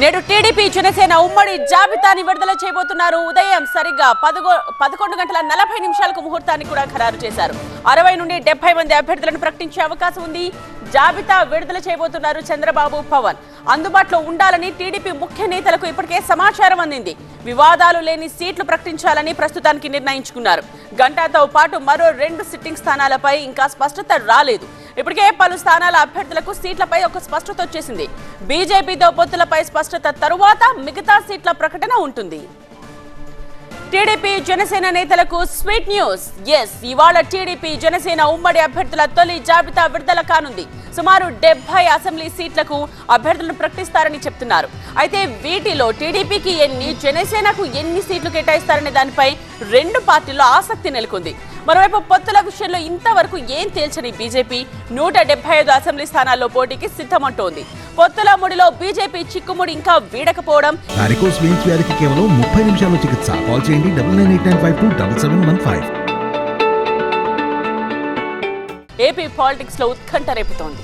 నేడు టీడీపీ జనసేన ఉమ్మడి జాబితాని విడుదల చేయబోతున్నారు. ఉదయం సరిగ్గా పదకొ పదకొండు గంటల నలభై నిమిషాలకు ముహూర్తాన్ని కూడా ఖరారు చేశారు. అరవై నుండి డెబ్బై మంది అభ్యర్థులను ప్రకటించే అవకాశం ఉంది. జాబితా విడుదల చేయబోతున్నారు చంద్రబాబు పవన్. అందుబాటులో ఉండాలని టీడీపీ ముఖ్య నేతలకు ఇప్పటికే సమాచారం అందింది. వివాదాలు లేని సీట్లు ప్రకటించాలని ప్రస్తుతానికి నిర్ణయించుకున్నారు. గంటతో పాటు మరో రెండు సిట్టింగ్ స్థానాలపై ఇంకా స్పష్టత రాలేదు. ఇప్పటికే పలు స్థానాల అభ్యర్థులకు సీట్లపై ఒక స్పష్టత వచ్చేసింది. బీజేపీతో పొత్తులపై స్పష్టత తరువాత మిగతా సీట్ల ప్రకటన ఉంటుంది. టీడీపీ జనసేన నేతలకు స్వీట్ న్యూస్. ఎస్ ఇవాళ టీడీపీ జనసేన ఉమ్మడి అభ్యర్థుల తొలి జాబితా విడుదల కానుంది. సుమారు డెబ్బై అసెంబ్లీ సీట్లకు అభ్యర్థులను ప్రకటిస్తారని చెప్తున్నారు. అయితే వీటిలో టీడీపీకి ఎన్ని జనసేనకు ఎన్ని సీట్లు కేటాయిస్తారనే దానిపై రెండు పార్టీల్లో ఆసక్తి నెలకొంది. మరోవైపు పొత్తుల విషయంలో ఇంతవరకు ఏం తేల్చని బీజేపీ నూట ఐదు అసెంబ్లీ స్థానాల్లో పోటీకి సిద్ధమంటోంది. పొత్తుల ముడిలో బీజేపీ చిక్కుముడి ఇంకా వీడకపోవడం. వారికోస్ వెయిన్స్ వ్యాధికి కేవలం ముప్పై నిమిషాల్లో చికిత్స. కాల్ చేయండి double nine eight nine five two double seven one five AP పాలిటిక్స్లో ఉత్కంఠ రేపుతోంది.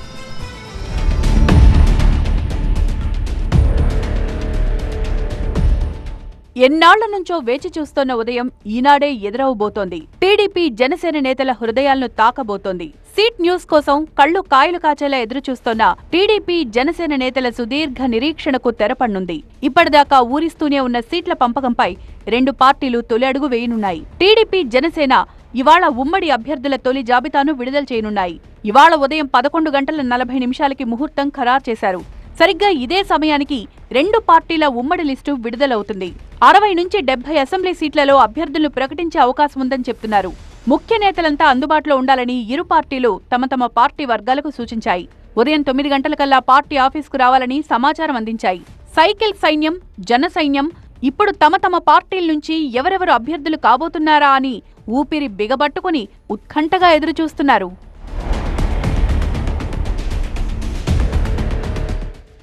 ఎన్నాళ్ళ నుంచో వేచి చూస్తున్న ఉదయం ఈనాడే ఎదురవబోతోంది. టీడీపీ జనసేన నేతల హృదయాలను తాకబోతోంది. సీట్ న్యూస్ కోసం కళ్ళు కాయలు కాచేలా ఎదురుచూస్తోన్న టీడీపీ జనసేన నేతల సుదీర్ఘ నిరీక్షణకు తెరపడనుంది ఇప్పటిదాకా ఊరిస్తూనే ఉన్న సీట్ల పంపకంపై రెండు పార్టీలు తొలి అడుగు వేయనున్నాయి. టీడీపీ జనసేన ఇవాళ ఉమ్మడి అభ్యర్థుల తొలి జాబితాను విడుదల చేయనున్నాయి. ఇవాళ ఉదయం పదకొండు గంటల నలభై నిమిషాలకి ముహూర్తం ఖరారు చేశారు. సరిగ్గా ఇదే సమయానికి రెండు పార్టీల ఉమ్మడి లిస్టు విడుదలవుతుంది. అరవై నుంచి డెబ్బై అసెంబ్లీ సీట్లలో అభ్యర్థులను ప్రకటించే అవకాశం ఉందని చెప్తున్నారు. ముఖ్య నేతలంతా అందుబాటులో ఉండాలని ఇరు పార్టీలు తమ తమ పార్టీ వర్గాలకు సూచించాయి. ఉదయం తొమ్మిది గంటలకల్లా పార్టీ ఆఫీసుకు రావాలని సమాచారం అందించాయి. సైకిల్ సైన్యం జన సైన్యం ఇప్పుడు తమ తమ పార్టీల నుంచి ఎవరెవరు అభ్యర్థులు కాబోతున్నారా అని ఊపిరి బిగబట్టుకుని ఉత్కంఠగా ఎదురుచూస్తున్నారు.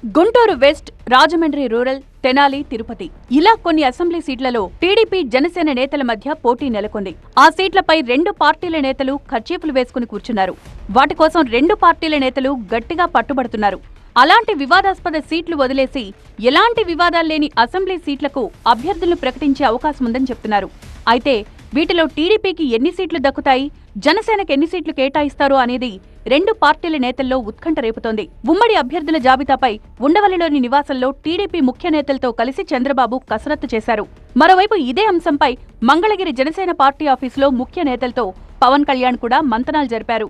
Guntur west Rajahmundry rural Tenali Tirupati. ఇలా కొన్ని అసెంబ్లీ సీట్లలో టీడీపీ జనసేన నేతల మధ్య పోటీ నెలకొంది. ఆ సీట్లపై రెండు పార్టీల నేతలు ఖర్చీపులు వేసుకుని కూర్చున్నారు. వాటి కోసం రెండు పార్టీల నేతలు గట్టిగా పట్టుబడుతున్నారు. అలాంటి వివాదాస్పద సీట్లు వదిలేసి ఎలాంటి వివాదాలు లేని అసెంబ్లీ సీట్లకు అభ్యర్థులను ప్రకటించే అవకాశం ఉందని చెప్తున్నారు. అయితే వీటిలో టీడీపీకి ఎన్ని సీట్లు దక్కుతాయి జనసేనకు ఎన్ని సీట్లు కేటాయిస్తారు అనేది రెండు పార్టీల నేతల్లో ఉత్కంఠ రేపుతోంది. ఉమ్మడి అభ్యర్థుల జాబితాపై ఉండవల్లిలోని నివాసంలో టీడీపీ ముఖ్య నేతలతో కలిసి చంద్రబాబు కసరత్తు చేశారు. మరోవైపు ఇదే అంశంపై మంగళగిరి జనసేన పార్టీ ఆఫీసులో ముఖ్య నేతలతో పవన్ కళ్యాణ్ కూడా మంతనాలు జరిపారు.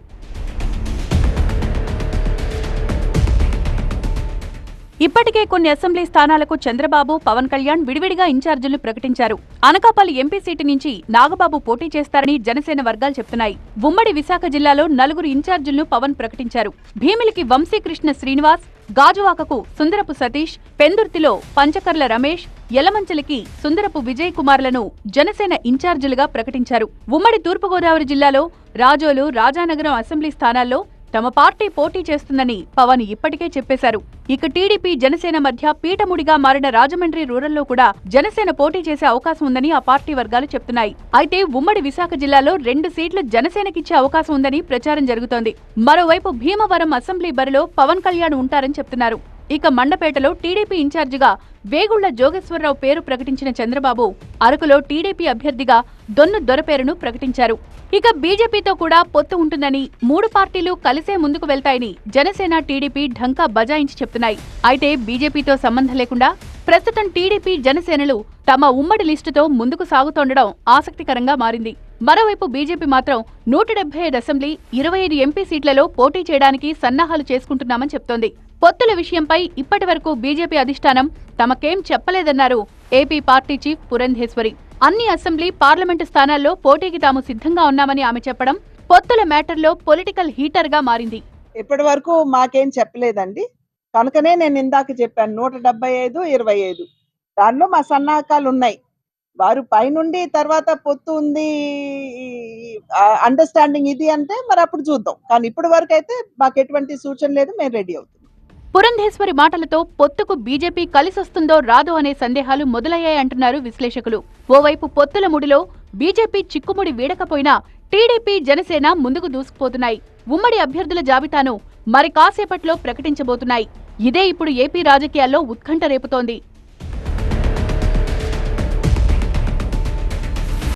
ఇప్పటికే కొన్ని అసెంబ్లీ స్థానాలకు చంద్రబాబు పవన్ కళ్యాణ్ విడివిడిగా ఇన్ఛార్జీలు ప్రకటించారు. అనకాపల్లి ఎంపీ సీటు నుంచి నాగబాబు పోటీ చేస్తారని జనసేన వర్గాలు చెప్తున్నాయి. ఉమ్మడి విశాఖ జిల్లాలో నలుగురు ఇన్ఛార్జీలను పవన్ ప్రకటించారు. భీమిలికి వంశీకృష్ణ శ్రీనివాస్ గాజువాకకు సుందరపు సతీష్ పెందుర్తిలో పంచకర్ల రమేష్ యలమంచలికి సుందరపు విజయ్ కుమార్లను జనసేన ఇన్ఛార్జీలుగా ప్రకటించారు. ఉమ్మడి తూర్పుగోదావరి జిల్లాలో రాజోలు రాజానగరం అసెంబ్లీ స్థానాల్లో తమ పార్టీ పోటీ చేస్తుందని పవన్ ఇప్పటికే చెప్పేశారు. ఇక టీడీపీ జనసేన మధ్య పీఠముడిగా మారిన రాజమండ్రి రూరల్లో కూడా జనసేన పోటీ చేసే అవకాశం ఉందని ఆ పార్టీ వర్గాలు చెప్తున్నాయి. అయితే ఉమ్మడి విశాఖ జిల్లాలో రెండు సీట్లు జనసేనకిచ్చే అవకాశం ఉందని ప్రచారం జరుగుతోంది. మరోవైపు భీమవరం అసెంబ్లీ బరిలో పవన్ కళ్యాణ్ ఉంటారని చెప్తున్నారు. ఇక మండపేటలో టీడీపీ ఇన్ఛార్జిగా వేగుళ్ళ జోగేశ్వరరావు పేరు ప్రకటించిన చంద్రబాబు అరకులో టీడీపీ అభ్యర్థిగా దొన్ను దొరపేరును ప్రకటించారు. ఇక బీజేపీతో కూడా పొత్తు ఉంటుందని మూడు పార్టీలు కలిసే ముందుకు వెళ్తాయని జనసేన టీడీపీ ఢంకా బజాయించి చెప్తున్నాయి. అయితే బీజేపీతో సంబంధం లేకుండా ప్రస్తుతం టీడీపీ జనసేనలు తమ ఉమ్మడి లిస్టుతో ముందుకు సాగుతుండడం ఆసక్తికరంగా మారింది. మరోవైపు బీజేపీ మాత్రం నూట డెబ్బై ఐదు అసెంబ్లీ ఇరవై ఐదు ఎంపీ సీట్లలో పోటీ చేయడానికి సన్నాహాలు చేసుకుంటున్నామని చెప్తోంది. పొత్తుల విషయంపై ఇప్పటి వరకు బీజేపీ అధిష్టానం తమకేం చెప్పలేదన్నారు. AP party chief Purandeswari. అన్ని అసెంబ్లీ పార్లమెంటు స్థానాల్లో పోటీకి తాము సిద్ధంగా ఉన్నామని ఆమె చెప్పడం పొత్తుల మ్యాటర్లో పొలిటికల్ హీటర్గా మారింది. ఇప్పటి వరకు మాకేం చెప్పలేదండి. కనుకనే నేను ఇందాక చెప్పాను నూట డెబ్బై ఐదు ఇరవై ఐదు. దానిలో మా సన్నాహకాలు ఉన్నాయి. వారు పైనుండి తర్వాత పొత్తు ఉంది అండర్స్టాండింగ్ ఇది అంటే మరి అప్పుడు చూద్దాం. కానీ ఇప్పటి వరకు అయితే మాకు ఎటువంటి సూచన లేదు మేము రెడీ అవుతాం పురంధేశ్వరి మాటలతో పొత్తుకు బీజేపీ కలిసొస్తుందో రాదో అనే సందేహాలు మొదలయ్యాయంటున్నారు విశ్లేషకులు. ఓవైపు పొత్తుల ముడిలో బీజేపీ చిక్కుముడి వీడకపోయినా టీడీపీ జనసేన ముందుకు దూసుకుపోతున్నాయి. ఉమ్మడి అభ్యర్థుల జాబితాను మరి కాసేపట్లో ప్రకటించబోతున్నాయి. ఇదే ఇప్పుడు ఏపీ రాజకీయాల్లో ఉత్కంఠ రేపుతోంది.